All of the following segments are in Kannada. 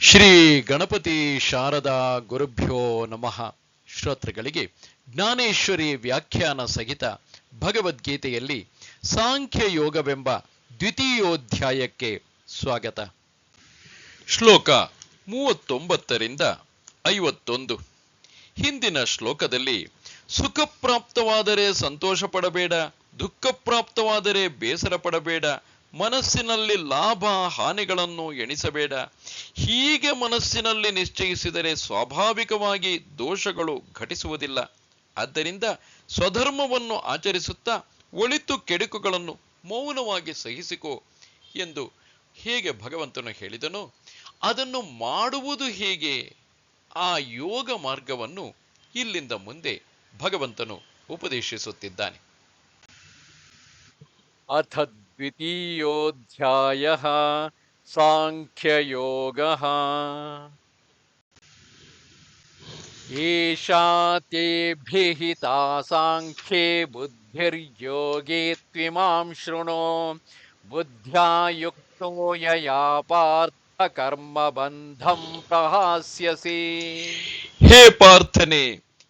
ಶ್ರೀ ಗಣಪತಿ ಶಾರದಾ ಗುರುಭ್ಯೋ ನಮಃ. ಶ್ರೋತೃಗಳಿಗೆ ಜ್ಞಾನೇಶ್ವರಿ ವ್ಯಾಖ್ಯಾನ ಸಹಿತ ಭಗವದ್ಗೀತೆಯಲ್ಲಿ ಸಾಂಖ್ಯ ಯೋಗವೆಂಬ ದ್ವಿತೀಯೋಧ್ಯಾಯಕ್ಕೆ ಸ್ವಾಗತ. ಶ್ಲೋಕ ಮೂವತ್ತೊಂಬತ್ತರಿಂದ ಐವತ್ತೊಂದು. ಹಿಂದಿನ ಶ್ಲೋಕದಲ್ಲಿ ಸುಖ ಪ್ರಾಪ್ತವಾದರೆ ಸಂತೋಷ ಪಡಬೇಡ ದುಃಖ ಪ್ರಾಪ್ತವಾದರೆ ಬೇಸರ ಪಡಬೇಡ ಮನಸ್ಸಿನಲ್ಲಿ ಲಾಭ ಹಾನಿಗಳನ್ನು ಎಣಿಸಬೇಡ. ಹೀಗೆ ಮನಸ್ಸಿನಲ್ಲಿ ನಿಶ್ಚಯಿಸಿದರೆ ಸ್ವಾಭಾವಿಕವಾಗಿ ದೋಷಗಳು ಘಟಿಸುವುದಿಲ್ಲ. ಆದ್ದರಿಂದ ಸ್ವಧರ್ಮವನ್ನು ಆಚರಿಸುತ್ತಾ ಒಳಿತು ಕೆಡುಕುಗಳನ್ನು ಮೌನವಾಗಿ ಸಹಿಸಿಕೋ ಎಂದು ಹೇಗೆ ಭಗವಂತನು ಹೇಳಿದನು, ಅದನ್ನು ಮಾಡುವುದು ಹೇಗೆ? ಆ ಯೋಗ ಮಾರ್ಗವನ್ನು ಇಲ್ಲಿಂದ ಮುಂದೆ ಭಗವಂತನು ಉಪದೇಶಿಸುತ್ತಿದ್ದಾನೆ. द्वितीयोऽध्यायः साङ्ख्ययोगः एषा ते भिहिता साङ्ख्ये बुद्धिर्योगे त्विमां शृणु बुद्ध्या युक्तो यया पार्थकर्मबन्धं प्रहास्यसि ಹೇ ಪಾರ್ಥನೆ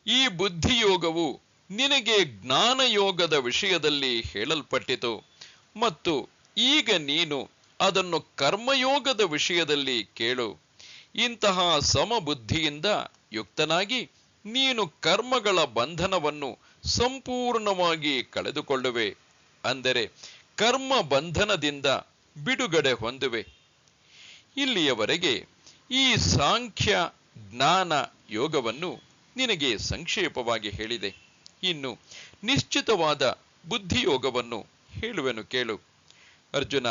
ಈ ಬುದ್ಧಿಯೋಗವು ನಿನಗೆ ಜ್ಞಾನಯೋಗದ ವಿಷಯದಲ್ಲಿ ಹೇಳಲ್ಪಟ್ಟಿತು ಮತ್ತು ಈಗ ನೀನು ಅದನ್ನು ಕರ್ಮಯೋಗದ ವಿಷಯದಲ್ಲಿ ಕೇಳು. ಇಂತಹ ಸಮಬುದ್ಧಿಯಿಂದ ಯುಕ್ತನಾಗಿ ನೀನು ಕರ್ಮಗಳ ಬಂಧನವನ್ನು ಸಂಪೂರ್ಣವಾಗಿ ಕಳೆದುಕೊಳ್ಳುವೆ. ಅಂದರೆ ಕರ್ಮ ಬಂಧನದಿಂದ ಬಿಡುಗಡೆ ಹೊಂದುವೆ. ಇಲ್ಲಿಯವರೆಗೆ ಈ ಸಾಂಖ್ಯ ಜ್ಞಾನ ಯೋಗವನ್ನು ನಿನಗೆ ಸಂಕ್ಷೇಪವಾಗಿ ಹೇಳಿದೆ. ಇನ್ನು ನಿಶ್ಚಿತವಾದ ಬುದ್ಧಿಯೋಗವನ್ನು ಹೇಳುವೆನು, ಕೇಳು. ಅರ್ಜುನ,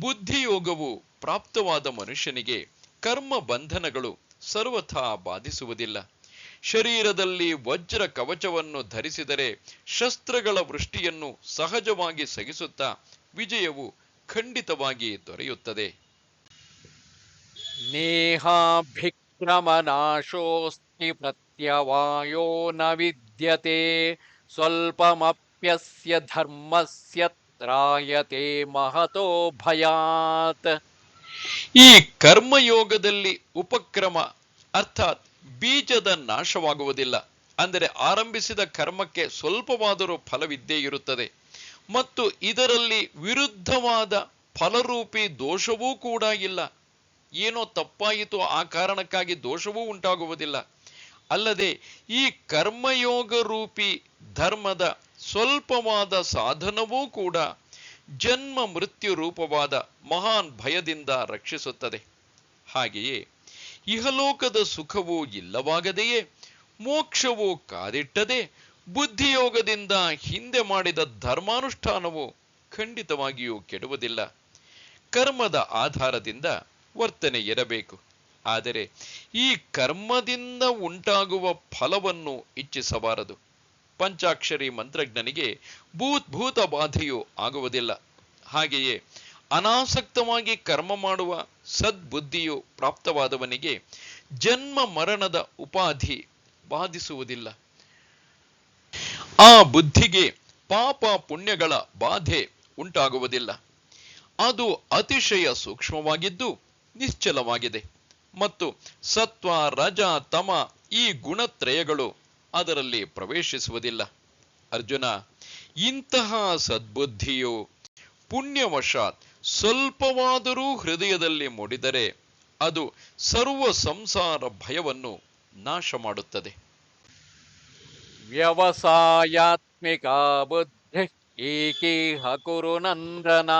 ಬುದ್ಧಿಯೋಗವು ಪ್ರಾಪ್ತವಾದ ಮನುಷ್ಯನಿಗೆ ಕರ್ಮ ಬಂಧನಗಳು ಸರ್ವಥಾ ಬಾಧಿಸುವುದಿಲ್ಲ. ಶರೀರದಲ್ಲಿ ವಜ್ರ ಕವಚವನ್ನು ಧರಿಸಿದರೆ ಶಸ್ತ್ರಗಳ ವೃಷ್ಟಿಯನ್ನು ಸಹಜವಾಗಿ ಸಗಿಸುತ್ತಾ ವಿಜಯವು ಖಂಡಿತವಾಗಿ ದೊರೆಯುತ್ತದೆ. ನೇಹಾಭಿಕ್ರಮನಾಶೋಸ್ತಿ ಪ್ರತ್ಯವಾಯೋ ನ ವಿದ್ಯತೆ ಸ್ವಲ್ಪಮ स्वल्पमप्यस्य धर्मस्य त्रायते महतो भयात् ಈ ಕರ್ಮಯೋಗದಲ್ಲಿ ಉಪಕ್ರಮ ಅರ್ಥಾತ್ ಬೀಜದ ನಾಶವಾಗುವುದಿಲ್ಲ ಅಂದರೆ ಆರಂಭಿಸಿದ ಕರ್ಮಕ್ಕೆ ಸ್ವಲ್ಪವಾದರೂ ಫಲವಿದ್ದೇ ಇರುತ್ತದೆ ಮತ್ತು ಇದರಲ್ಲಿ ವಿರುದ್ಧವಾದ ಫಲರೂಪಿ ದೋಷವೂ ಕೂಡ ಇಲ್ಲ ಏನೋ ತಪ್ಪಾಯಿತು ಆ ಕಾರಣಕ್ಕಾಗಿ ದೋಷವೂ ಉಂಟಾಗುವುದಿಲ್ಲ ಅಲ್ಲದೆ ಈ ಕರ್ಮಯೋಗ ರೂಪಿ ಧರ್ಮದ ಸ್ವಲ್ಪವಾದ ಸಾಧನವೂ ಕೂಡ ಜನ್ಮ ಮೃತ್ಯು ರೂಪವಾದ ಮಹಾನ್ ಭಯದಿಂದ ರಕ್ಷಿಸುತ್ತದೆ. ಹಾಗೆಯೇ ಇಹಲೋಕದ ಸುಖವೂ ಇಲ್ಲವಾಗದೆಯೇ ಮೋಕ್ಷವೂ ಕಾದಿಟ್ಟದೆ ಬುದ್ಧಿಯೋಗದಿಂದ ಹಿಂದೆ ಮಾಡಿದ ಧರ್ಮಾನುಷ್ಠಾನವು ಖಂಡಿತವಾಗಿಯೂ ಕೆಡುವುದಿಲ್ಲ. ಕರ್ಮದ ಆಧಾರದಿಂದ ವರ್ತನೆ ಇರಬೇಕು. ಆದರೆ ಈ ಕರ್ಮದಿಂದ ಉಂಟಾಗುವ ಫಲವನ್ನು ಇಚ್ಛಿಸಬಾರದು. ಪಂಚಾಕ್ಷರಿ ಮಂತ್ರಜ್ಞನಿಗೆ ಭೂತ್ ಭೂತ ಬಾಧೆಯು ಆಗುವುದಿಲ್ಲ. ಹಾಗೆಯೇ ಅನಾಸಕ್ತವಾಗಿ ಕರ್ಮ ಮಾಡುವ ಸದ್ಬುದ್ಧಿಯು ಪ್ರಾಪ್ತವಾದವನಿಗೆ ಜನ್ಮ ಮರಣದ ಉಪಾಧಿ ಬಾಧಿಸುವುದಿಲ್ಲ. ಆ ಬುದ್ಧಿಗೆ ಪಾಪ ಪುಣ್ಯಗಳ ಬಾಧೆ ಉಂಟಾಗುವುದಿಲ್ಲ. ಅದು ಅತಿಶಯ ಸೂಕ್ಷ್ಮವಾಗಿದ್ದು ನಿಶ್ಚಲವಾಗಿದೆ. ಮತ್ತು ಸತ್ವ, ರಜ, ತಮ ಈ ಗುಣತ್ರಯಗಳು ಅದರಲ್ಲಿ ಪ್ರವೇಶಿಸುವುದಿಲ್ಲ. ಅರ್ಜುನ, ಇಂತಹ ಸದ್ಬುದ್ಧಿಯು ಪುಣ್ಯವಶಾತ್ ಸ್ವಲ್ಪವಾದರೂ ಹೃದಯದಲ್ಲಿ ಮೂಡಿದರೆ ಅದು ಸರ್ವ ಸಂಸಾರ ಭಯವನ್ನು ನಾಶ ಮಾಡುತ್ತದೆ. ವ್ಯವಸಾಯಾತ್ಮಿಕ ಬುದ್ಧಿ ಏಕೇಹ ಕುರುನಂದನ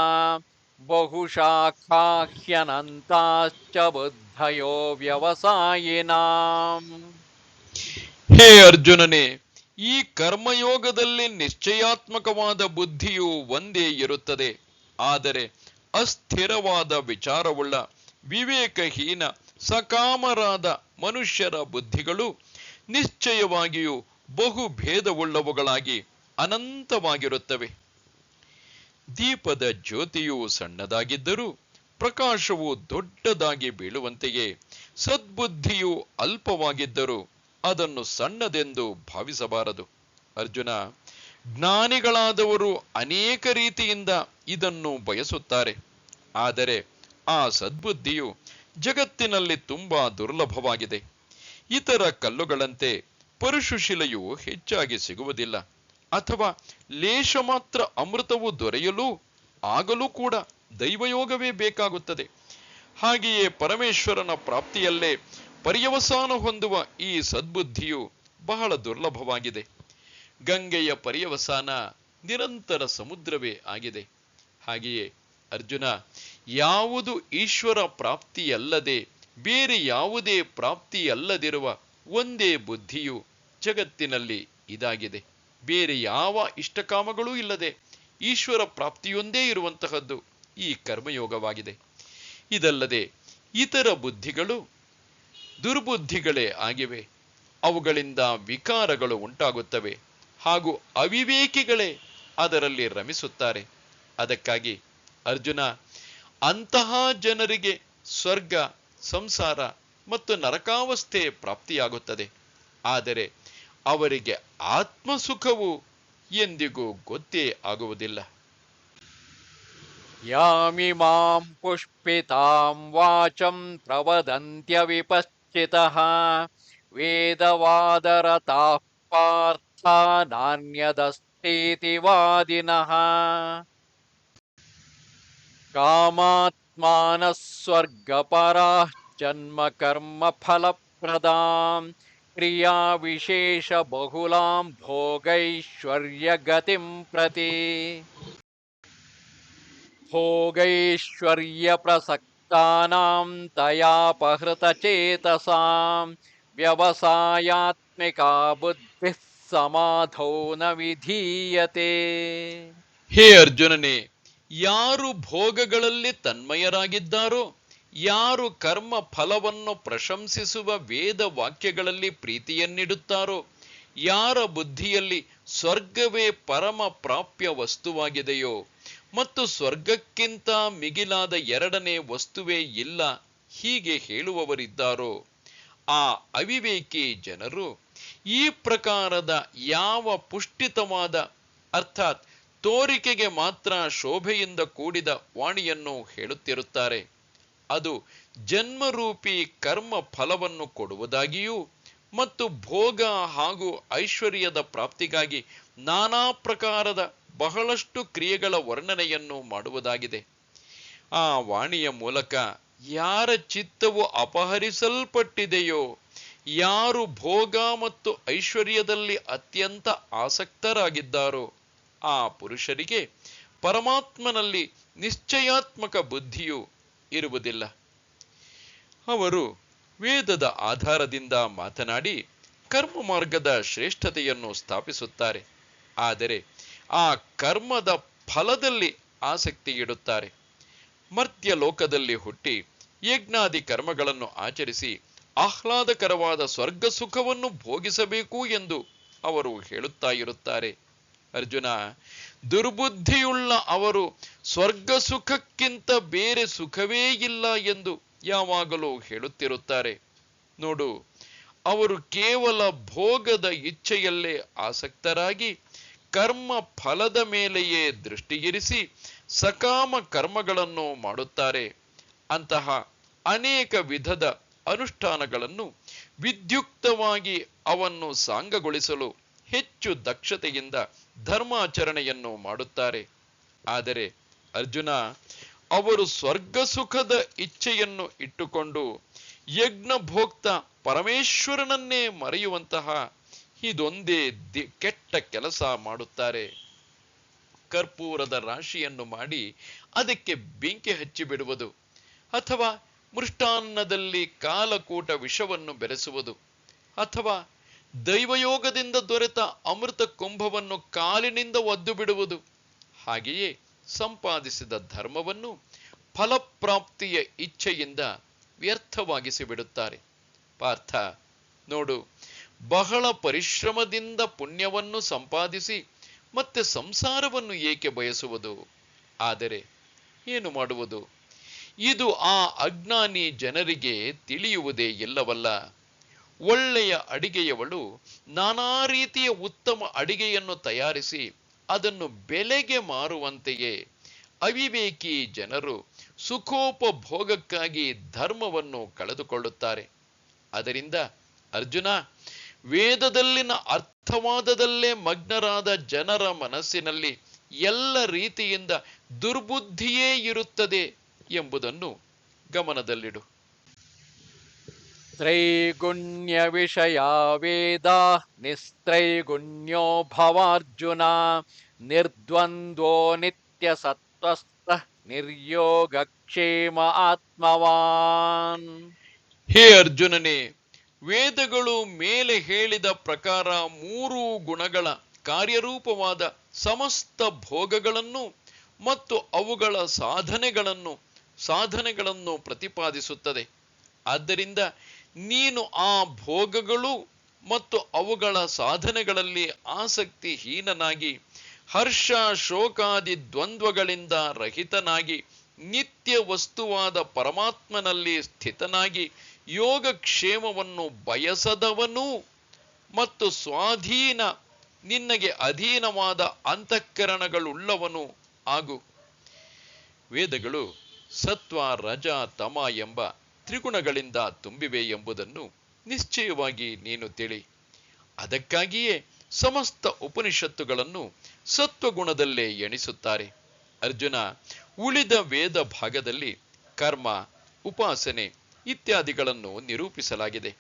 ಬಹುಶಾಖಾಹ್ಯನಂತಾಶ್ಚ ಬುದ್ಧಯೋ ವ್ಯವಸಾಯಿನಾಂ. ಹೇ ಅರ್ಜುನನೇ, ಈ ಕರ್ಮಯೋಗದಲ್ಲಿ ನಿಶ್ಚಯಾತ್ಮಕವಾದ ಬುದ್ಧಿಯು ಒಂದೇ ಇರುತ್ತದೆ. ಆದರೆ ಅಸ್ಥಿರವಾದ ವಿಚಾರವುಳ್ಳ ವಿವೇಕಹೀನ ಸಕಾಮರಾದ ಮನುಷ್ಯರ ಬುದ್ಧಿಗಳು ನಿಶ್ಚಯವಾಗಿಯೂ ಬಹು ಭೇದವುಳ್ಳವುಗಳಾಗಿ ಅನಂತವಾಗಿರುತ್ತವೆ. ದೀಪದ ಜ್ಯೋತಿಯು ಸಣ್ಣದಾಗಿದ್ದರೂ ಪ್ರಕಾಶವು ದೊಡ್ಡದಾಗಿ ಬೀಳುವಂತೆಯೇ ಸದ್ಬುದ್ಧಿಯು ಅಲ್ಪವಾಗಿದ್ದರೂ ಅದನ್ನು ಸಣ್ಣದೆಂದು ಭಾವಿಸಬಾರದು. ಅರ್ಜುನ, ಜ್ಞಾನಿಗಳಾದವರು ಅನೇಕ ರೀತಿಯಿಂದ ಇದನ್ನು ಬಯಸುತ್ತಾರೆ. ಆದರೆ ಆ ಸದ್ಬುದ್ಧಿಯು ಜಗತ್ತಿನಲ್ಲಿ ತುಂಬಾ ದುರ್ಲಭವಾಗಿದೆ. ಇತರ ಕಲ್ಲುಗಳಂತೆ ಪರಶುಶಿಲೆಯು ಹೆಚ್ಚಾಗಿ ಸಿಗುವುದಿಲ್ಲ. ಅಥವಾ ಲೇಷ ಮಾತ್ರ ಅಮೃತವು ದೊರೆಯಲು ಆಗಲೂ ಕೂಡ ದೈವಯೋಗವೇ ಬೇಕಾಗುತ್ತದೆ. ಹಾಗೆಯೇ ಪರಮೇಶ್ವರನ ಪ್ರಾಪ್ತಿಯಲ್ಲೇ ಪರ್ಯವಸಾನ ಹೊಂದುವ ಈ ಸದ್ಬುದ್ಧಿಯು ಬಹಳ ದುರ್ಲಭವಾಗಿದೆ. ಗಂಗೆಯ ಪರ್ಯವಸಾನ ನಿರಂತರ ಸಮುದ್ರವೇ ಆಗಿದೆ. ಹಾಗೆಯೇ ಅರ್ಜುನ, ಯಾವುದು ಈಶ್ವರ ಪ್ರಾಪ್ತಿಯಲ್ಲದೆ ಬೇರೆ ಯಾವುದೇ ಪ್ರಾಪ್ತಿಯಲ್ಲದಿರುವ ಒಂದೇ ಬುದ್ಧಿಯು ಜಗತ್ತಿನಲ್ಲಿ ಇದಾಗಿದೆ. ಬೇರೆ ಯಾವ ಇಷ್ಟಕಾಮಗಳೂ ಇಲ್ಲದೆ ಈಶ್ವರ ಪ್ರಾಪ್ತಿಯೊಂದೇ ಇರುವಂತಹದ್ದು ಈ ಕರ್ಮಯೋಗವಾಗಿದೆ. ಇದಲ್ಲದೆ ಇತರ ಬುದ್ಧಿಗಳು ದುರ್ಬುದ್ಧಿಗಳೇ ಆಗಿವೆ. ಅವುಗಳಿಂದ ವಿಕಾರಗಳು ಉಂಟಾಗುತ್ತವೆ ಹಾಗೂ ಅವಿವೇಕಿಗಳೇ ಅದರಲ್ಲಿ ರಮಿಸುತ್ತಾರೆ. ಅದಕ್ಕಾಗಿ ಅರ್ಜುನ, ಅಂತಹ ಜನರಿಗೆ ಸ್ವರ್ಗ, ಸಂಸಾರ ಮತ್ತು ನರಕಾವಸ್ಥೆ ಪ್ರಾಪ್ತಿಯಾಗುತ್ತದೆ. ಆದರೆ ಅವರಿಗೆ ಆತ್ಮಸುಖವು ಎಂದಿಗೂ ಗೊತ್ತೇ ಆಗುವುದಿಲ್ಲ. ಯಾಮಿಮಾಂ ಪುಷ್ಪಿತಾಂ ವಾಚಂ ಪ್ರವದಂತ್ಯ ವಿಪಶ್ಚ प्रवदन्त्यविपश्चितः वेदवादरताः पार्था नान्यदस्तीति वादिनः कामात्मानः स्वर्गपराः जन्मकर्मफलप्रदां क्रियाविशेषबहुलां भोगैश्वर्यगतिं प्रति भोगैश्वर्यप्रसक्तानां तयापहृतचेतसां व्यवसायात्मिका बुद्धिः समाधौ न विधीयते ಹೇ ಅರ್ಜುನನೇ ಯಾರು ಭೋಗಗಳಲ್ಲಿ ತನ್ಮಯರಾಗಿದ್ದಾರೋ ಯಾರು ಕರ್ಮ ಫಲವನ್ನು ಪ್ರಶಂಸಿಸುವ ವೇದ ವಾಕ್ಯಗಳಲ್ಲಿ ಪ್ರೀತಿಯನ್ನಿಡುತ್ತಾರೋ ಯಾರ ಬುದ್ಧಿಯಲ್ಲಿ ಸ್ವರ್ಗವೇ ಪರಮ ಪ್ರಾಪ್ಯ ವಸ್ತುವಾಗಿದೆಯೋ ಮತ್ತು ಸ್ವರ್ಗಕ್ಕಿಂತ ಮಿಗಿಲಾದ ಎರಡನೇ ವಸ್ತುವೇ ಇಲ್ಲ ಹೀಗೆ ಹೇಳುವವರಿದ್ದಾರೋ ಆ ಅವಿವೇಕಿ ಜನರು ಈ ಪ್ರಕಾರದ ಯಾವ ಪುಷ್ಟಿತವಾದ, ಅರ್ಥಾತ್ ತೋರಿಕೆಗೆ ಮಾತ್ರ ಶೋಭೆಯಿಂದ ಕೂಡಿದ ವಾಣಿಯನ್ನು ಹೇಳುತ್ತಿರುತ್ತಾರೆ. ಅದು ಜನ್ಮರೂಪಿ ಕರ್ಮ ಫಲವನ್ನು ಕೊಡುವುದಾಗಿಯೂ ಮತ್ತು ಭೋಗ ಹಾಗೂ ಐಶ್ವರ್ಯದ ಪ್ರಾಪ್ತಿಗಾಗಿ ನಾನಾ ಪ್ರಕಾರದ ಬಹಳಷ್ಟು ಕ್ರಿಯೆಗಳ ವರ್ಣನೆಯನ್ನು ಮಾಡುವುದಾಗಿದೆ. ಆ ವಾಣಿಯ ಮೂಲಕ ಯಾರ ಚಿತ್ತವು ಅಪಹರಿಸಲ್ಪಟ್ಟಿದೆಯೋ, ಯಾರು ಭೋಗ ಮತ್ತು ಐಶ್ವರ್ಯದಲ್ಲಿ ಅತ್ಯಂತ ಆಸಕ್ತರಾಗಿದ್ದಾರೋ, ಆ ಪುರುಷರಿಗೆ ಪರಮಾತ್ಮನಲ್ಲಿ ನಿಶ್ಚಯಾತ್ಮಕ ಬುದ್ಧಿಯು ಇರುವುದಿಲ್ಲ. ಅವರು ವೇದದ ಆಧಾರದಿಂದ ಮಾತನಾಡಿ ಕರ್ಮ ಮಾರ್ಗದ ಶ್ರೇಷ್ಠತೆಯನ್ನು ಸ್ಥಾಪಿಸುತ್ತಾರೆ. ಆದರೆ ಆ ಕರ್ಮದ ಫಲದಲ್ಲಿ ಆಸಕ್ತಿ ಇಡುತ್ತಾರೆ. ಮರ್ತ್ಯ ಲೋಕದಲ್ಲಿ ಹುಟ್ಟಿ ಯಜ್ಞಾದಿ ಕರ್ಮಗಳನ್ನು ಆಚರಿಸಿ ಆಹ್ಲಾದಕರವಾದ ಸ್ವರ್ಗ ಸುಖವನ್ನು ಭೋಗಿಸಬೇಕು ಎಂದು ಅವರು ಹೇಳುತ್ತಾ ಇರುತ್ತಾರೆ. ಅರ್ಜುನ, ದುರ್ಬುದ್ಧಿಯುಳ್ಳ ಅವರು ಸ್ವರ್ಗ ಸುಖಕ್ಕಿಂತ ಬೇರೆ ಸುಖವೇ ಇಲ್ಲ ಎಂದು ಯಾವಾಗಲೂ ಹೇಳುತ್ತಿರುತ್ತಾರೆ. ನೋಡು, ಅವರು ಕೇವಲ ಭೋಗದ ಇಚ್ಛೆಯಲ್ಲೇ ಆಸಕ್ತರಾಗಿ ಕರ್ಮ ಫಲದ ಮೇಲೆಯೇ ದೃಷ್ಟಿಗಿರಿಸಿ ಸಕಾಮ ಕರ್ಮಗಳನ್ನು ಮಾಡುತ್ತಾರೆ. ಅಂತಹ ಅನೇಕ ವಿಧದ ಅನುಷ್ಠಾನಗಳನ್ನು ವಿದ್ಯುಕ್ತವಾಗಿ ಅವನ್ನು ಸಾಂಗಗೊಳಿಸಲು ಹೆಚ್ಚು ದಕ್ಷತೆಯಿಂದ ಧರ್ಮಾಚರಣೆಯನ್ನು ಮಾಡುತ್ತಾರೆ. ಆದರೆ ಅರ್ಜುನ, ಅವರು ಸ್ವರ್ಗ ಸುಖದ ಇಚ್ಛೆಯನ್ನು ಇಟ್ಟುಕೊಂಡು ಯಜ್ಞ ಭೋಕ್ತ ಪರಮೇಶ್ವರನನ್ನೇ ಮರೆಯುವಂತಹ ಇದೊಂದೇ ಕೆಟ್ಟ ಕೆಲಸ ಮಾಡುತ್ತಾರೆ. ಕರ್ಪೂರದ ರಾಶಿಯನ್ನು ಮಾಡಿ ಅದಕ್ಕೆ ಬೆಂಕಿ ಹಚ್ಚಿಬಿಡುವುದು ಅಥವಾ ಮೃಷ್ಟಾನ್ನದಲ್ಲಿ ಕಾಲಕೂಟ ವಿಷವನ್ನು ಬೆರೆಸುವುದು ಅಥವಾ ದೈವಯೋಗದಿಂದ ದೊರೆತ ಅಮೃತ ಕುಂಭವನ್ನು ಕಾಲಿನಿಂದ ಒದ್ದು ಬಿಡುವುದು ಹಾಗೆಯೇ ಸಂಪಾದಿಸಿದ ಧರ್ಮವನ್ನು ಫಲಪ್ರಾಪ್ತಿಯ ಇಚ್ಛೆಯಿಂದ ವ್ಯರ್ಥವಾಗಿಸಿ ಬಿಡುತ್ತಾರೆ ಪಾರ್ಥ, ನೋಡು. ಬಹಳ ಪರಿಶ್ರಮದಿಂದ ಪುಣ್ಯವನ್ನು ಸಂಪಾದಿಸಿ ಮತ್ತೆ ಸಂಸಾರವನ್ನು ಏಕೆ ಬಯಸುವುದು? ಆದರೆ ಏನು ಮಾಡುವುದು? ಇದು ಆ ಅಜ್ಞಾನಿ ಜನರಿಗೆ ತಿಳಿಯುವುದೇ ಇಲ್ಲವಲ್ಲ ಒಳ್ಳೆಯ ಅಡಿಗೆಯವಳು ನಾನಾ ರೀತಿಯ ಉತ್ತಮ ಅಡಿಗೆಯನ್ನು ತಯಾರಿಸಿ ಅದನ್ನು ಬೆಲೆಗೆ ಮಾರುವಂತೆಯೇ ಅವಿವೇಕಿ ಜನರು ಸುಖೋಪಭೋಗಕ್ಕಾಗಿ ಧರ್ಮವನ್ನು ಕಳೆದುಕೊಳ್ಳುತ್ತಾರೆ. ಅದರಿಂದ ಅರ್ಜುನ ವೇದದಲ್ಲಿನ ಅರ್ಥವಾದದಲ್ಲೇ ಮಗ್ನರಾದ ಜನರ ಮನಸ್ಸಿನಲ್ಲಿ ಎಲ್ಲ ರೀತಿಯಿಂದ ದುರ್ಬುದ್ಧಿಯೇ ಇರುತ್ತದೆ ಎಂಬುದನ್ನು ಗಮನದಲ್ಲಿಡು. ತ್ರೈಗುಣ್ಯ ವಿಷಯ ವೇದ ನಿಸ್ತ್ರೈಗುಣ್ಯೋ ಭವಾರ್ಜುನ ನಿರ್ದ್ವಂದ್ವೋ ನಿತ್ಯ ಸತ್ವಸ್ಥ ನಿರ್ಯೋಗಕ್ಷೇಮ ಆತ್ಮವಾನ್. ಹೇ ಅರ್ಜುನನೇ ವೇದಗಳು ಮೇಲೆ ಹೇಳಿದ ಪ್ರಕಾರ ಮೂರು ಗುಣಗಳ ಕಾರ್ಯರೂಪವಾದ ಸಮಸ್ತ ಭೋಗಗಳನ್ನು ಮತ್ತು ಅವುಗಳ ಸಾಧನೆಗಳನ್ನು ಸಾಧನೆಗಳನ್ನು ಪ್ರತಿಪಾದಿಸುತ್ತದೆ. ಆದ್ದರಿಂದ ನೀನು ಆ ಭೋಗಗಳು ಮತ್ತು ಅವುಗಳ ಸಾಧನೆಗಳಲ್ಲಿ ಆಸಕ್ತಿಹೀನನಾಗಿ ಹರ್ಷ ಶೋಕಾದಿ ದ್ವಂದ್ವಗಳಿಂದ ರಹಿತನಾಗಿ ನಿತ್ಯ ವಸ್ತುವಾದ ಪರಮಾತ್ಮನಲ್ಲಿ ಸ್ಥಿತನಾಗಿ ಯೋಗಕ್ಷೇಮವನ್ನು ಬಯಸದವನು ಮತ್ತು ಸ್ವಾಧೀನ, ನಿನ್ನಗೆ ಅಧೀನವಾದ ಅಂತಃಕರಣಗಳುಳ್ಳವನು ಆಗು. ವೇದಗಳು ಸತ್ವ, ರಜ, ತಮ ಎಂಬ ತ್ರಿಗುಣಗಳಿಂದ ತುಂಬಿವೆ ಎಂಬುದನ್ನು ನಿಶ್ಚಯವಾಗಿ ನೀನು ತಿಳಿ. ಅದಕ್ಕಾಗಿಯೇ ಸಮಸ್ತ ಉಪನಿಷತ್ತುಗಳನ್ನು ಸತ್ವಗುಣದಲ್ಲೇ ಎಣಿಸುತ್ತಾರೆ. ಅರ್ಜುನ ಉಳಿದ ವೇದ ಭಾಗದಲ್ಲಿ ಕರ್ಮ, ಉಪಾಸನೆ ಇತ್ಯಾದಿಗಳನ್ನು ನಿರೂಪಿಸಲಾಗಿದೆ.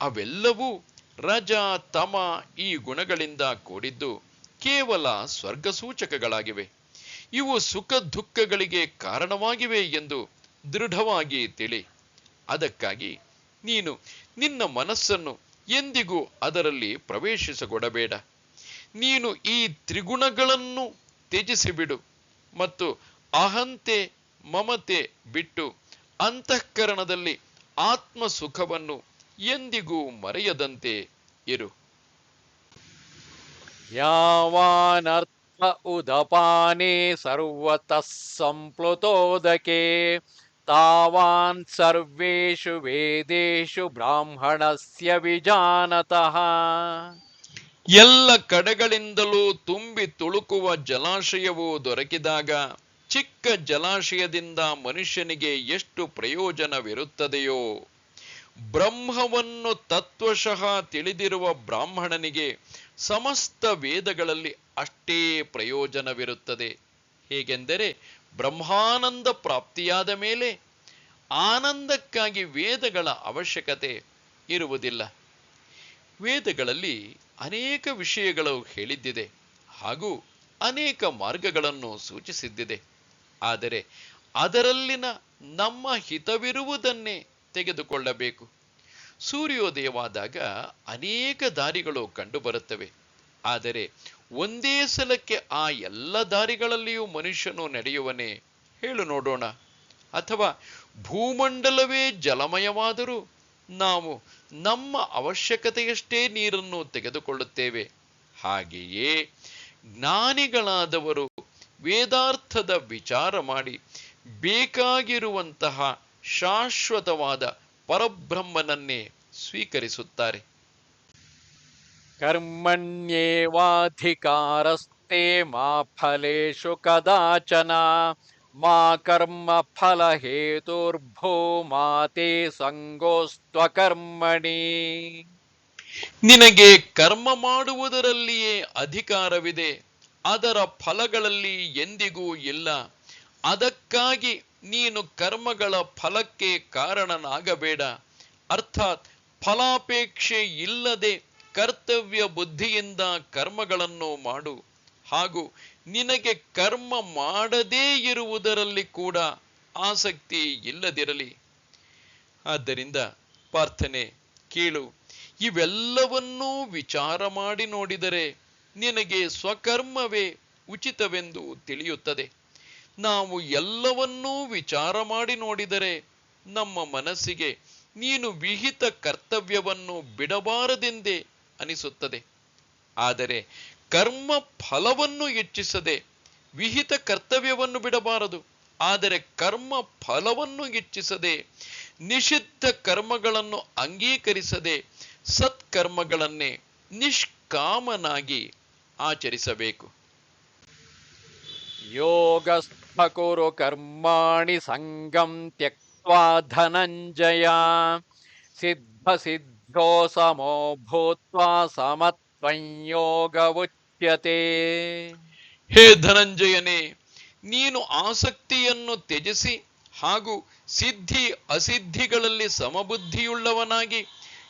ಅವೆಲ್ಲವೂ ರಜ, ತಮ ಈ ಗುಣಗಳಿಂದ ಕೂಡಿದ್ದು ಕೇವಲ ಸ್ವರ್ಗಸೂಚಕಗಳಾಗಿವೆ. ಇವು ಸುಖ ದುಃಖಗಳಿಗೆ ಕಾರಣವಾಗಿವೆ ಎಂದು ದೃಢವಾಗಿ ತಿಳಿ. ಅದಕ್ಕಾಗಿ ನೀನು ನಿನ್ನ ಮನಸ್ಸನ್ನು ಎಂದಿಗೂ ಅದರಲ್ಲಿ ಪ್ರವೇಶಿಸಗೊಡಬೇಡ. ನೀನು ಈ ತ್ರಿಗುಣಗಳನ್ನು ತ್ಯಜಿಸಿಬಿಡು ಮತ್ತು ಅಹಂತೆ ಮಮತೆ ಬಿಟ್ಟು ಅಂತಃಕರಣದಲ್ಲಿ ಆತ್ಮ ಸುಖವನ್ನು ಎಂದಿಗೂ ಮರೆಯದಂತೆ ಇರು. ಯಾವಾನರ್ಥ ಉದಪಾನೆ ಸರ್ವತಃ ಸಂಪ್ಲುತೋದಕೆ. ತಾವಾನ್ ಸರ್ವೇಷು ವೇದೇಶು ಬ್ರಾಹ್ಮಣಸ್ಯ ವಿಜಾನತಃ. ಎಲ್ಲ ಕಡೆಗಳಿಂದಲೂ ತುಂಬಿ ತುಳುಕುವ ಜಲಾಶಯವು ದೊರಕಿದಾಗ ಚಿಕ್ಕ ಜಲಾಶಯದಿಂದ ಮನುಷ್ಯನಿಗೆ ಎಷ್ಟು ಪ್ರಯೋಜನವಿರುತ್ತದೆಯೋ? ಬ್ರಹ್ಮವನ್ನು ತತ್ವಶಃ ತಿಳಿದಿರುವ ಬ್ರಾಹ್ಮಣನಿಗೆ ಸಮಸ್ತ ವೇದಗಳಲ್ಲಿ ಅಷ್ಟೇ ಪ್ರಯೋಜನವಿರುತ್ತದೆ. ಹೇಗೆಂದರೆ ಬ್ರಹ್ಮಾನಂದ ಪ್ರಾಪ್ತಿಯಾದ ಮೇಲೆ ಆನಂದಕ್ಕಾಗಿ ವೇದಗಳ ಅವಶ್ಯಕತೆ ಇರುವುದಿಲ್ಲ. ವೇದಗಳಲ್ಲಿ ಅನೇಕ ವಿಷಯಗಳು ಹೇಳಿದ್ದಿದೆ ಹಾಗೂ ಅನೇಕ ಮಾರ್ಗಗಳನ್ನು ಸೂಚಿಸಿದ್ದಿದೆ. ಆದರೆ ಅದರಲ್ಲಿನ ನಮ್ಮ ಹಿತವಿರುವುದನ್ನೇ ತೆಗೆದುಕೊಳ್ಳಬೇಕು. ಸೂರ್ಯೋದಯವಾದಾಗ ಅನೇಕ ದಾರಿಗಳು ಕಂಡುಬರುತ್ತವೆ. ಆದರೆ ಒಂದೇ ಸಲಕ್ಕೆ ಆ ಎಲ್ಲ ದಾರಿಗಳಲ್ಲಿಯೂ ಮನುಷ್ಯನು ನಡೆಯುವನೇ ಹೇಳು ನೋಡೋಣ. ಅಥವಾ ಭೂಮಂಡಲವೇ ಜಲಮಯವಾದರೂ ನಾವು ನಮ್ಮ ಅವಶ್ಯಕತೆಯಷ್ಟೇ ನೀರನ್ನು ತೆಗೆದುಕೊಳ್ಳುತ್ತೇವೆ. ಹಾಗೆಯೇ ಜ್ಞಾನಿಗಳಾದವರು ವೇದಾರ್ಥದ ವಿಚಾರ ಮಾಡಿ ಬೇಕಾಗಿರುವಂತಹ ಶಾಶ್ವತವಾದ ಪರಬ್ರಹ್ಮನನ್ನೇ ಸ್ವೀಕರಿಸುತ್ತಾರೆ. ಕರ್ಮಣ್ಯೇವಾಧಿಕಾರಸ್ತೆ ಮಾ ಫಲೇಶು ಕದಾಚನ ಮಾ ಕರ್ಮ ಫಲ ಹೇತುರ್ಭೋ ಮಾತೆ ಸಂಗೋಸ್ತ್ವಕರ್ಮಣಿ. ನಿನಗೆ ಕರ್ಮ ಮಾಡುವುದರಲ್ಲಿಯೇ ಅಧಿಕಾರವಿದೆ. ಅದರ ಫಲಗಳಲ್ಲಿ ಎಂದಿಗೂ ಇಲ್ಲ. ಅದಕ್ಕಾಗಿ ನೀನು ಕರ್ಮಗಳ ಫಲಕ್ಕೆ ಕಾರಣನಾಗಬೇಡ. ಅರ್ಥಾತ್ ಫಲಾಪೇಕ್ಷೆ ಇಲ್ಲದೆ ಕರ್ತವ್ಯ ಬುದ್ಧಿಯಿಂದ ಕರ್ಮಗಳನ್ನು ಮಾಡು. ಹಾಗೂ ನಿನಗೆ ಕರ್ಮ ಮಾಡದೇ ಇರುವುದರಲ್ಲಿ ಕೂಡ ಆಸಕ್ತಿ ಇಲ್ಲದಿರಲಿ. ಆದ್ದರಿಂದ ಪ್ರಾರ್ಥನೆ ಕೇಳು. ಇವೆಲ್ಲವನ್ನೂ ವಿಚಾರ ಮಾಡಿ ನೋಡಿದರೆ ನಿನಗೆ ಸ್ವಕರ್ಮವೇ ಉಚಿತವೆಂದು ತಿಳಿಯುತ್ತದೆ. ನಾವು ಎಲ್ಲವನ್ನೂ ವಿಚಾರ ಮಾಡಿ ನೋಡಿದರೆ ನಮ್ಮ ಮನಸ್ಸಿಗೆ ನೀನು ವಿಹಿತ ಕರ್ತವ್ಯವನ್ನು ಬಿಡಬಾರದೆಂದೇ ಅನಿಸುತ್ತದೆ. ಆದರೆ ಕರ್ಮ ಫಲವನ್ನು ಹೆಚ್ಚಿಸದೆ ವಿಹಿತ ಕರ್ತವ್ಯವನ್ನು ಬಿಡಬಾರದು. ಆದರೆ ಕರ್ಮ ಫಲವನ್ನು ಹೆಚ್ಚಿಸದೆ ನಿಷಿದ್ಧ ಕರ್ಮಗಳನ್ನು ಅಂಗೀಕರಿಸದೆ ಸತ್ಕರ್ಮಗಳನ್ನೇ ನಿಷ್ಕಾಮನಾಗಿ ಆಚರಿಸಬೇಕು. ಯೋಗಸ್ಥಕುರು ಕರ್ಮಾಣಿ ಸಂಗಂ ತ್ಯಕ್ವಾ ಧನಂಜಯ. ಸಿದ್ಧ ಸಿದ್ಧೋ ಸಮೋ ಭೂತ್ವಾ ಸಮತ್ವಯೋಗ ಉಚ್ಯತೆ ಹೇ ಧನಂಜಯನೇ ನೀನು ಆಸಕ್ತಿಯನ್ನು ತ್ಯಜಿಸಿ ಹಾಗೂ ಸಿದ್ಧಿ ಅಸಿದ್ಧಿಗಳಲ್ಲಿ ಸಮಬುದ್ಧಿಯುಳ್ಳವನಾಗಿ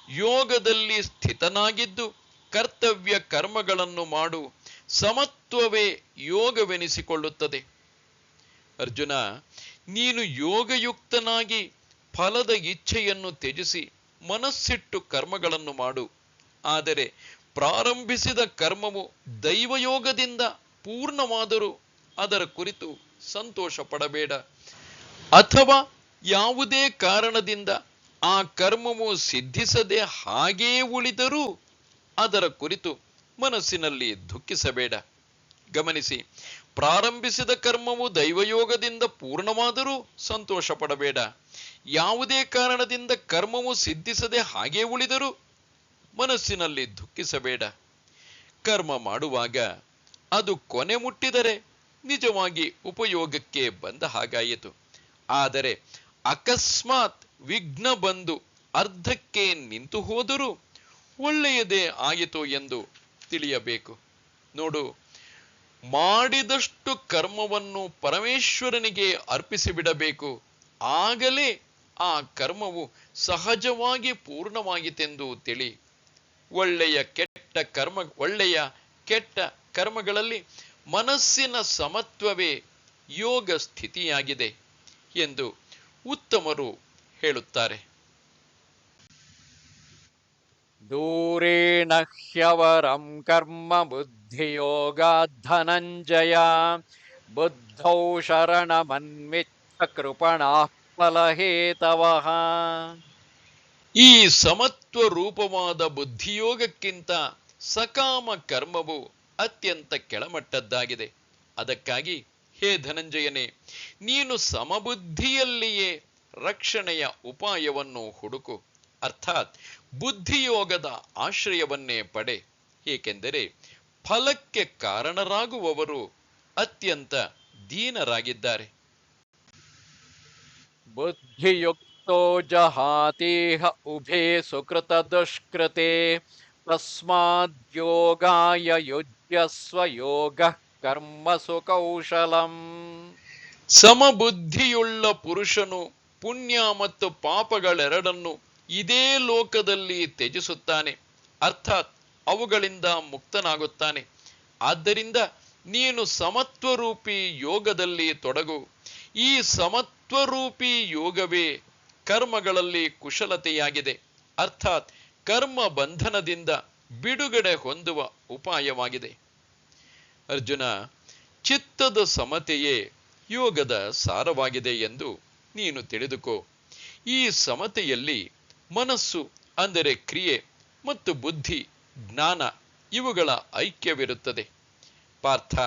ಯೋಗದಲ್ಲಿ ಸ್ಥಿತನಾಗಿದ್ದು ಕರ್ತವ್ಯ ಕರ್ಮಗಳನ್ನು ಮಾಡು, ಸಮತ್ವವೇ ಯೋಗವೆನಿಸಿಕೊಳ್ಳುತ್ತದೆ. ಅರ್ಜುನ, ನೀನು ಯೋಗಯುಕ್ತನಾಗಿ ಫಲದ ಇಚ್ಛೆಯನ್ನು ತ್ಯಜಿಸಿ ಮನಸ್ಸಿಟ್ಟು ಕರ್ಮಗಳನ್ನು ಮಾಡು. ಆದರೆ ಪ್ರಾರಂಭಿಸಿದ ಕರ್ಮವು ದೈವಯೋಗದಿಂದ ಪೂರ್ಣವಾದರೂ ಅದರ ಕುರಿತು ಸಂತೋಷ ಪಡಬೇಡ ಅಥವಾ ಯಾವುದೇ ಕಾರಣದಿಂದ ಆ ಕರ್ಮವು ಸಿದ್ಧಿಸದೆ ಹಾಗೇ ಉಳಿದರೂ ಅದರ ಕುರಿತು ಮನಸ್ಸಿನಲ್ಲಿ ದುಃಖಿಸಬೇಡ. ಗಮನಿಸಿ, ಪ್ರಾರಂಭಿಸಿದ ಕರ್ಮವು ದೈವಯೋಗದಿಂದ ಪೂರ್ಣವಾದರೂ ಸಂತೋಷ ಪಡಬೇಡ ಯಾವುದೇ ಕಾರಣದಿಂದ ಕರ್ಮವು ಸಿದ್ಧಿಸದೆ ಹಾಗೇ ಉಳಿದರೂ ಮನಸ್ಸಿನಲ್ಲಿ ದುಃಖಿಸಬೇಡ. ಕರ್ಮ ಮಾಡುವಾಗ ಅದು ಕೊನೆ ಮುಟ್ಟಿದರೆ ನಿಜವಾಗಿ ಉಪಯೋಗಕ್ಕೆ ಬಂದ ಹಾಗಾಯಿತು. ಆದರೆ ಅಕಸ್ಮಾತ್ ವಿಘ್ನ ಬಂದು ಅರ್ಧಕ್ಕೆ ನಿಂತು ಹೋದರೂ ಒಳ್ಳೆಯದೇ ಆಯಿತು ಎಂದು ತಿಳಿಯಬೇಕು. ನೋಡು, ಮಾಡಿದಷ್ಟು ಕರ್ಮವನ್ನು ಪರಮೇಶ್ವರನಿಗೆ ಅರ್ಪಿಸಿಬಿಡಬೇಕು ಆಗಲೇ ಆ ಕರ್ಮವು ಸಹಜವಾಗಿ ಪೂರ್ಣವಾಯಿತೆಂದು ತಿಳಿ. ಒಳ್ಳೆಯ ಕೆಟ್ಟ ಕರ್ಮ, ಒಳ್ಳೆಯ ಕೆಟ್ಟ ಕರ್ಮಗಳಲ್ಲಿ ಮನಸ್ಸಿನ ಸಮತ್ವವೇ ಯೋಗ ಸ್ಥಿತಿಯಾಗಿದೆ ಎಂದು ಉತ್ತಮರು ಹೇಳುತ್ತಾರೆ. ದೂರೇಣ ಹ್ಯವರಂ ಕರ್ಮ ಬುದ್ಧಿಯೋಗಾತ್ ಧನಂಜಯ ಬುದ್ಧೌ ಶರಣಮನ್ವಿಚ್ಛ ಕೃಪಣಾಃ ಫಲಹೇತವಃ ಈ ಸಮತ್ವ ರೂಪವಾದ ಬುದ್ಧಿಯೋಗಕ್ಕಿಂತ ಸಕಾಮ ಕರ್ಮವು ಅತ್ಯಂತ ಕೆಳಮಟ್ಟದ್ದಾಗಿದೆ. ಅದಕ್ಕಾಗಿ ಹೇ ಧನಂಜಯನೇ, ನೀನು ಸಮಬುದ್ಧಿಯಲ್ಲಿಯೇ ರಕ್ಷಣೆಯ ಉಪಾಯವನ್ನು ಹುಡುಕು. ಅರ್ಥಾತ್ ಬುದ್ಧಿಯೋಗದ ಆಶ್ರಯವನ್ನೇ ಪಡೆ. ಏಕೆಂದರೆ ಫಲಕ್ಕೆ ಕಾರಣರಾಗುವವರು ಅತ್ಯಂತ ದೀನರಾಗಿದ್ದಾರೆ. ಬುದ್ಧಿಯುಕ್ತೋ ಜಹಾತೀಹ ಉಭೇ ಸುಕೃತ ದುಷ್ಕೃತೆ ತಸ್ಮಾದ್ಯೋಗಾಯ ಯುಜ್ಯಸ್ವ ಯೋಗ ಕರ್ಮಸು ಕೌಶಲಂ ಸಮಬುದ್ಧಿಯುಳ್ಳ ಪುರುಷನು ಪುಣ್ಯ ಮತ್ತು ಪಾಪಗಳೆರಡನ್ನು ಇದೇ ಲೋಕದಲ್ಲಿ ತ್ಯಜಿಸುತ್ತಾನೆ. ಅರ್ಥಾತ್ ಅವುಗಳಿಂದ ಮುಕ್ತನಾಗುತ್ತಾನೆ. ಆದ್ದರಿಂದ ನೀನು ಸಮತ್ವರೂಪಿ ಯೋಗದಲ್ಲಿ ತೊಡಗು. ಈ ಸಮತ್ವರೂಪಿ ಯೋಗವೇ ಕರ್ಮಗಳಲ್ಲಿ ಕುಶಲತೆಯಾಗಿದೆ. ಅರ್ಥಾತ್ ಕರ್ಮ ಬಂಧನದಿಂದ ಬಿಡುಗಡೆ ಹೊಂದುವ ಉಪಾಯವಾಗಿದೆ. ಅರ್ಜುನ, ಚಿತ್ತದ ಸಮತೆಯೇ ಯೋಗದ ಸಾರವಾಗಿದೆ ಎಂದು ನೀನು ತಿಳಿದುಕೋ. ಈ ಸಮತೆಯಲ್ಲಿ ಮನಸ್ಸು ಅಂದರೆ ಕ್ರಿಯೆ ಮತ್ತು ಬುದ್ಧಿ, ಜ್ಞಾನ ಇವುಗಳ ಐಕ್ಯವಿರುತ್ತದೆ. ಪಾರ್ಥ,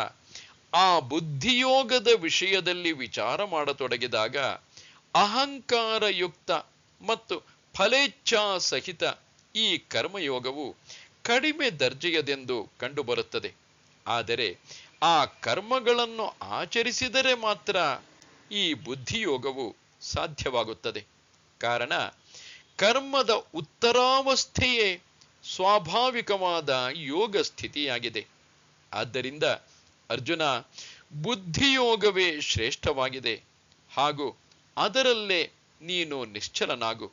ಆ ಬುದ್ಧಿಯೋಗದ ವಿಷಯದಲ್ಲಿ ವಿಚಾರ ಮಾಡತೊಡಗಿದಾಗ ಅಹಂಕಾರಯುಕ್ತ ಮತ್ತು ಫಲೇಚ್ಛಾ ಸಹಿತ ಈ ಕರ್ಮಯೋಗವು ಕಡಿಮೆ ದರ್ಜೆಯದೆಂದು ಕಂಡುಬರುತ್ತದೆ. ಆದರೆ ಆ ಕರ್ಮಗಳನ್ನು ಆಚರಿಸಿದರೆ ಮಾತ್ರ ಈ ಬುದ್ಧಿಯೋಗವು ಸಾಧ್ಯವಾಗುತ್ತದೆ. ಕಾರಣ ಕರ್ಮದ ಉತ್ತರಾವಸ್ಥೆಯೇ ಸ್ವಾಭಾವಿಕವಾದ ಯೋಗ ಸ್ಥಿತಿಯಾಗಿದೆ. ಆದ್ದರಿಂದ ಅರ್ಜುನ ಬುದ್ಧಿಯೋಗವೇ ಶ್ರೇಷ್ಠವಾಗಿದೆ. ಹಾಗೂ ಅದರಲ್ಲೇ ನೀನು ನಿಶ್ಚಲನಾಗು.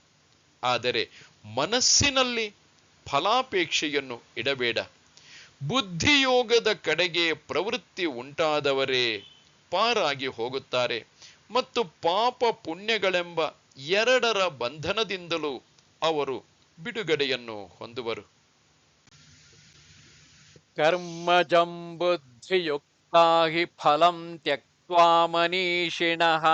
ಆದರೆ ಮನಸ್ಸಿನಲ್ಲಿ ಫಲಾಪೇಕ್ಷೆಯನ್ನು ಇಡಬೇಡ. ಬುದ್ಧಿಯೋಗದ ಕಡೆಗೆ ಪ್ರವೃತ್ತಿ ಉಂಟಾದವರೇ ಪಾರಾಗಿ ಹೋಗುತ್ತಾರೆ ಮತ್ತು ಪಾಪ ಪುಣ್ಯಗಳೆಂಬ ಎರಡರ ಬಂಧನದಿಂದಲೂ ಅವರು ಬಿಡುಗಡೆಯನ್ನು ಹೊಂದುವರು. ಕರ್ಮಜಂ ಬುದ್ಧಿಯುಕ್ತಾ ಹಿ ಫಲಂ ತ್ಯಕ್ವಾ ಮನೀಷಿಣಃ.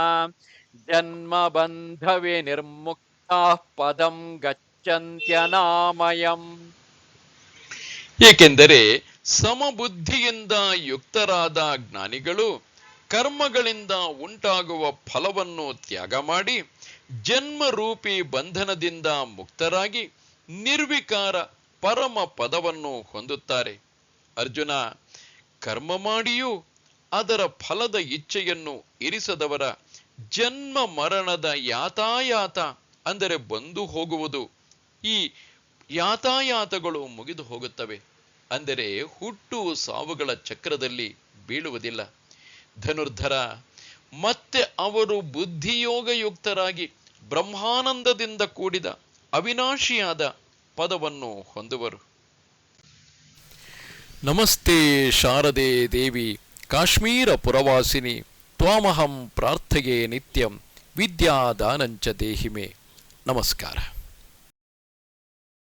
ಜನ್ಮ ಬಂಧವೇ ನಿರ್ಮುಕ್ತಾ ಪದಂ ಗಚ್ಚಂತ್ಯನಾಮಯಂ. ಏಕೆಂದರೆ ಸಮಬುದ್ಧಿಯಿಂದ ಯುಕ್ತರಾದ ಜ್ಞಾನಿಗಳು ಕರ್ಮಗಳಿಂದ ಉಂಟಾಗುವ ಫಲವನ್ನು ತ್ಯಾಗ ಮಾಡಿ ಜನ್ಮರೂಪಿ ಬಂಧನದಿಂದ ಮುಕ್ತರಾಗಿ ನಿರ್ವಿಕಾರ ಪರಮ ಪದವನ್ನು ಹೊಂದುತ್ತಾರೆ. ಅರ್ಜುನ, ಕರ್ಮ ಮಾಡಿಯೂ ಅದರ ಫಲದ ಇಚ್ಛೆಯನ್ನು ಇರಿಸದವರ ಜನ್ಮ ಮರಣದ ಯಾತಾಯಾತ ಅಂದರೆ ಬಂದು ಹೋಗುವುದು. ಈ ಯಾತಾಯಾತಗಳು ಮುಗಿದು ಹೋಗುತ್ತವೆ. ಅಂದರೆ ಹುಟ್ಟು ಸಾವುಗಳ ಚಕ್ರದಲ್ಲಿ ಬೀಳುವುದಿಲ್ಲ. ಧನುರ್ಧರ ಮತ್ತೆ ಅವರು ಬುದ್ಧಿಯೋಗಯುಕ್ತರಾಗಿ ಬ್ರಹ್ಮಾನಂದದಿಂದ ಕೂಡಿದ ಅವಿನಾಶಿಯಾದ ಪದವನ್ನು ಹೊಂದುವರು. ನಮಸ್ತೆ ಶಾರದೆ ದೇವಿ, ಕಾಶ್ಮೀರ ಪುರವಾಸಿನಿ, ತ್ವಾಮಹಂ ಪ್ರಾರ್ಥೆಗೆ ನಿತ್ಯಂ, ವಿದ್ಯಾದಾನಂಚ ದೇಹಿಮೆ. ನಮಸ್ಕಾರ.